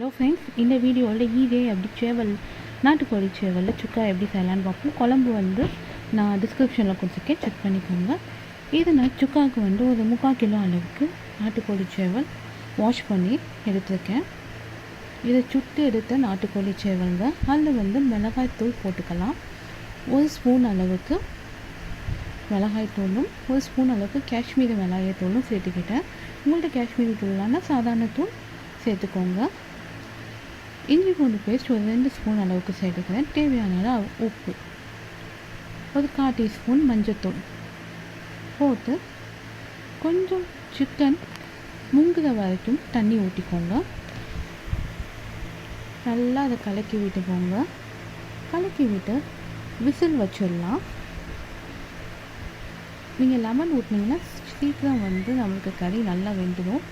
Hello friends இந்த வீடியோவில் ஈரே அப்படி சேவல் நாட்டுக்கோழி சேவலில் சுக்கா எப்படி செய்யலான்னு பார்ப்போம். குழம்பு வந்து நான் டிஸ்கிரிப்ஷனில் கொடுத்துருக்கேன். செக் பண்ணிக்கோங்க. இது நான் சுக்காவுக்கு வந்து ஒரு முக்கால் கிலோ அளவுக்கு நாட்டுக்கோழி சேவல் வாஷ் பண்ணி எடுத்திருக்கேன். இதை சுட்டு எடுத்த நாட்டுக்கோழி சேவலுங்க. அதில் வந்து மிளகாய் தூள் போட்டுக்கலாம். ஒரு ஸ்பூன் அளவுக்கு மிளகாய் தூளும் ஒரு ஸ்பூன் அளவுக்கு காஷ்மீரி மிளகாய் தூளும் சேர்த்துக்கிட்டேன். உங்கள்கிட்ட காஷ்மீரி தூள்னா சாதாரண தூள் சேர்த்துக்கோங்க. இஞ்சி பூண்டு பேஸ்ட் ஒரு ரெண்டு ஸ்பூன் அளவுக்கு சேர்த்துக்கிறேன். தேவையான அளவு உப்பு. ஒரு கால் டீஸ்பூன் மஞ்சத்தூள். போட்டு கொஞ்சம் சிக்கன் முங்குற வரைக்கும் தண்ணி ஊற்றிக்கோங்க நல்லா அதை கலக்கி விட்டு போங்க கலக்கி விட்டு விசில் வச்சிடலாம். நீங்கள் லெமன் ஊட்டினீங்கன்னா சீக்கிரம் வந்து நம்மளுக்கு கறி நல்லா வெந்துடும்.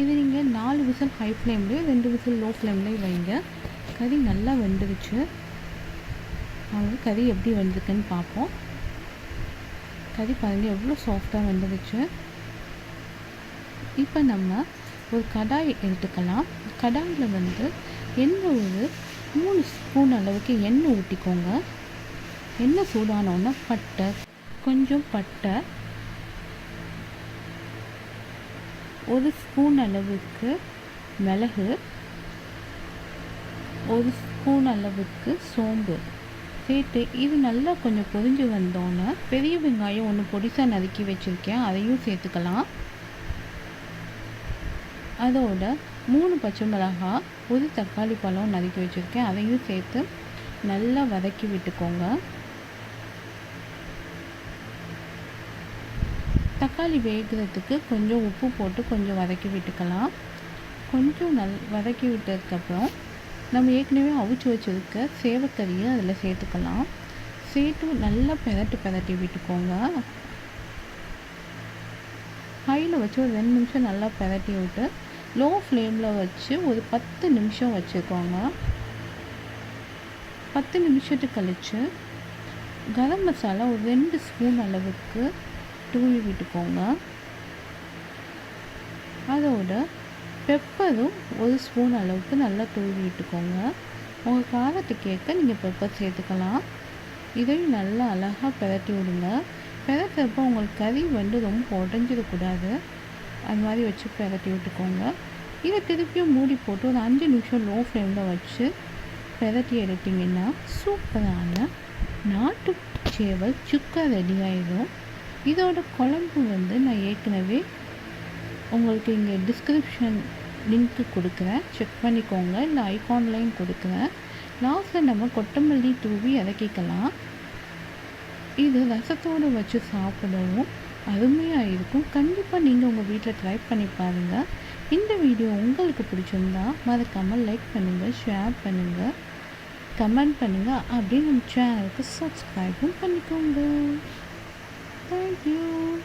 இது நீங்கள் நாலு விசில் ஹை ஃப்ளேம்லேயும் ரெண்டு விசில் லோ ஃப்ளேம்லேயும் வைங்க. கறி நல்லா வெந்துருச்சு. அவங்க கறி எப்படி வெந்திருக்குன்னு பார்ப்போம் கறி பாருங்கள் எவ்வளோ சாஃப்டாக வெந்துருச்சு. இப்போ நம்ம ஒரு கடாய் எடுத்துக்கலாம். கடாயில் வந்து எண்ணெய் ஒரு மூணு ஸ்பூன் அளவுக்கு எண்ணெய் ஊற்றிக்கோங்க எண்ணெய் சூடானோன்னா பட்டை கொஞ்சம் பட்டை ஒரு ஸ்பூன் அளவுக்கு மிளகு ஒரு ஸ்பூன் அளவுக்கு சோம்பு. சேர்த்து இது நல்லா கொஞ்சம் பொரிஞ்சு வந்தோன்னே பெரிய வெங்காயம் ஒன்று பொடிசாக நறுக்கி வச்சுருக்கேன். அதையும் சேர்த்துக்கலாம். அதோட மூணு பச்சை மிளகாய் ஒரு தக்காளி பழம் நறுக்கி வச்சுருக்கேன். அதையும் சேர்த்து நல்லா வதக்கி விட்டுக்கோங்க. தக்காளி வேகிறதுக்கு கொஞ்சம் உப்பு போட்டு கொஞ்சம் வதக்கி விட்டுக்கலாம். கொஞ்சம் நல் வதக்கி விட்டதுக்கப்புறம் நம்ம ஏற்கனவே அவிச்சு வச்சுருக்க சேவக்கறியை அதில் சேர்த்துக்கலாம். சேர்த்து நல்லா பெரட்டி பெரட்டி விட்டுக்கோங்க. ஹையில் வச்சு ஒரு ரெண்டு நிமிஷம் நல்லா பெரட்டி விட்டு லோ ஃப்ளேமில் வச்சு ஒரு பத்து நிமிஷம் வச்சுக்கோங்க. பத்து நிமிஷத்துக்கு கழித்து கரம் மசாலா ஒரு ரெண்டு ஸ்பூன் அளவுக்கு தூவி விட்டுக்கோங்க. அதோட பெப்பரும் ஒரு ஸ்பூன் அளவுக்கு நல்லா தூவி விட்டுக்கோங்க. உங்கள் காரத்துக்கு ஏற்க நீங்கள் பெப்பர் சேர்த்துக்கலாம். இதையும் நல்லா அழகாக பிரட்டி விடுங்க. பிரட்டுறப்போ உங்களுக்கு கறி வந்து ரொம்ப உடஞ்சிடக்கூடாது. அது மாதிரி வச்சு பிரட்டி விட்டுக்கோங்க. இதை திருப்பியும் மூடி போட்டு ஒரு அஞ்சு நிமிஷம் லோ ஃப்ளேமில் வச்சு பிரட்டி எடுத்திங்கன்னா சூப்பரான நாட்டு சேவல் சுக்கா ரெடி ஆகிடும் இதோட குழம்பு வந்து நான் ஏற்கனவே உங்களுக்கு இங்கே டிஸ்கிரிப்ஷன் லிங்க்கு கொடுக்குறேன். செக் பண்ணிக்கோங்க. இல்லை ஐகான்லையும் கொடுக்குறேன். லாஸ்ட்டில் நம்ம கொத்தமல்லி தூவி இறக்கிக்கலாம் இது ரசத்தோடு வச்சு சாப்பிடவும் அருமையாக இருக்கும். கண்டிப்பாக நீங்கள் உங்கள் வீட்டில் ட்ரை பண்ணி பாருங்கள் இந்த வீடியோ உங்களுக்கு பிடிச்சிருந்தா மறக்காமல் லைக் பண்ணுங்கள் ஷேர் பண்ணுங்கள் கமெண்ட் பண்ணுங்கள் அப்படியே நம்ம சேனலுக்கு சப்ஸ்கிரைபும் பண்ணிக்கோங்க. Thank you.